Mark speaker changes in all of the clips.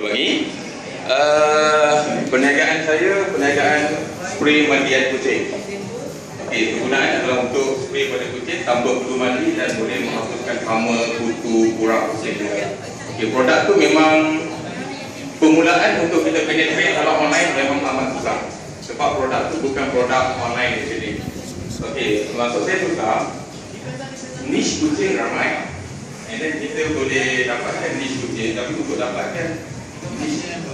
Speaker 1: bagi? Uh, perniagaan saya perniagaan spray mandian kucing Okey, kegunaan adalah untuk spray pada kucing tanpa perlu mandi dan boleh menghapuskan hama, kutu, kurap kucing Okey, produk tu memang permulaan untuk kita penetrate kalau online memang amat susah. Sebab produk tu bukan produk online actually. Okey, maksud saya susah. Niche kucing ramai and then kita boleh dapatkan niche kucing tapi untuk dapatkan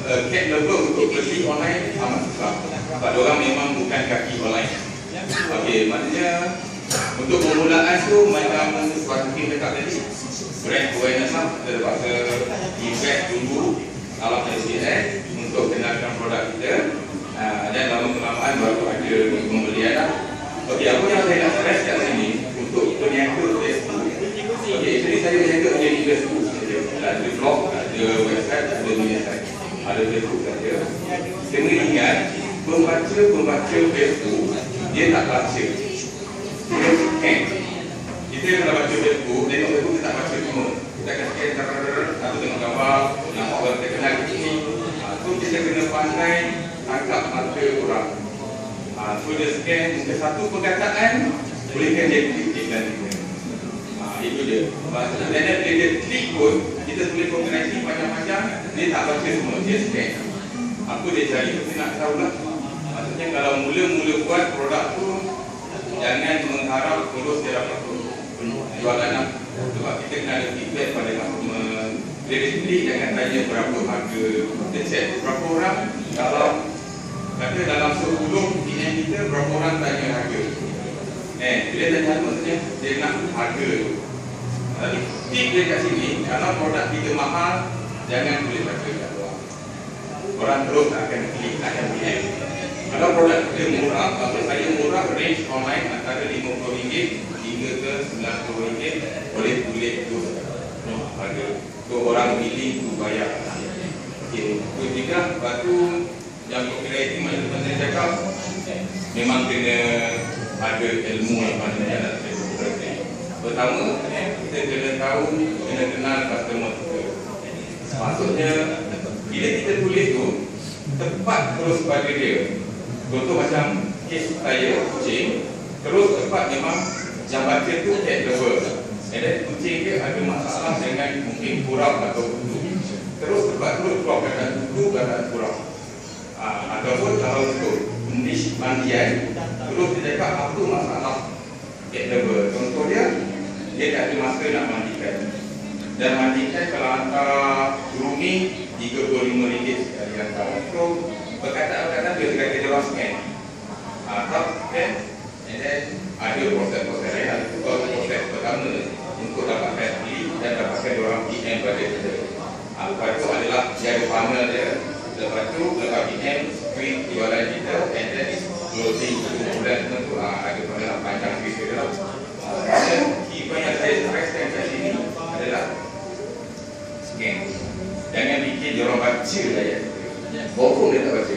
Speaker 1: uh, cat lover untuk beli online amat susah sebab orang memang bukan kaki online. Ok maknanya untuk permulaan tu macam seperti kita cakap tadi brand awareness lah. Kita terpaksa invest dulu alam SPS untuk kenalkan produk kita. Uh, dan lama kelamaan baru ada pembelian lah. Ok apa yang saya nak stress kat sini untuk peniaga Facebook ok jadi saya jaga jadi Facebook ada blog, ada media site ada Facebook saja. Kena ingat, pembaca-pembaca Facebook, dia tak baca. Dia scan. Kita kalau baca Facebook, tengok Facebook, kita tak baca semua. Kita akan scan, atau tengok gambar, nampak orang terkenal di sini. Itu ha, kita kena pandai tangkap mata orang. Ha, so dia scan, mungkin satu perkataan, bolehkan dia klik iklan kita. Ha, itu dia. Bila dia klik pun, kita tulis kombinasi panjang-panjang dia tak baca semua. Dia scan apa dia cari kita nak tahu lah. Maksudnya kalau mula-mula buat produk tu jangan mengharap terus dia dapat jualan lah. Sebab kita kena ada feedback pada customer. Sendiri jangan tanya berapa harga. Check berapa orang kalau kata dalam 10 PM kita berapa orang tanya harga. Eh bila tanya maksudnya dia nak harga. Tu tapi tip dia kat sini, kalau produk kita mahal, jangan tulis harga kat luar. Orang terus akan klik, akan PM. Kalau produk kita murah, kalau saya murah, range online antara RM50 hingga ke RM90, boleh tulis tu harga. Tu orang pilih, tu bayar. Okay. Tu juga, batu yang copywriting macam saya cakap, memang kena ada ilmu yang mana yang nak Pertama, kita kena tahu, kena kenal customer kita. Maksudnya, bila kita tulis tu, tepat terus pada dia. Contoh macam kes saya, kucing, terus tepat memang baca tu cat lover. And then kucing dia ada masalah dengan mungkin kurang atau kutu. Terus tepat terus keluar kata kutu, kata kurang. Ha, ataupun kalau untuk niche mandian, terus dia cakap apa masalah cat lover. Contoh dia, dia tak ada masa nak mandikan. Dan mandikan kalau hantar grooming RM35 sekali hantar. So perkataan-perkataan dia kata dia orang scan. Atau kan and then ada proses-proses lain. Itu proses pertama. Untuk dapatkan beli dan dapatkan orang PM pada kita. Ha, lepas itu adalah dia ada panel dia. Lepas itu lepas PM screen jualan kita. And then closing. Bulan dia orang baca ayat itu. Bokong dia tak baca.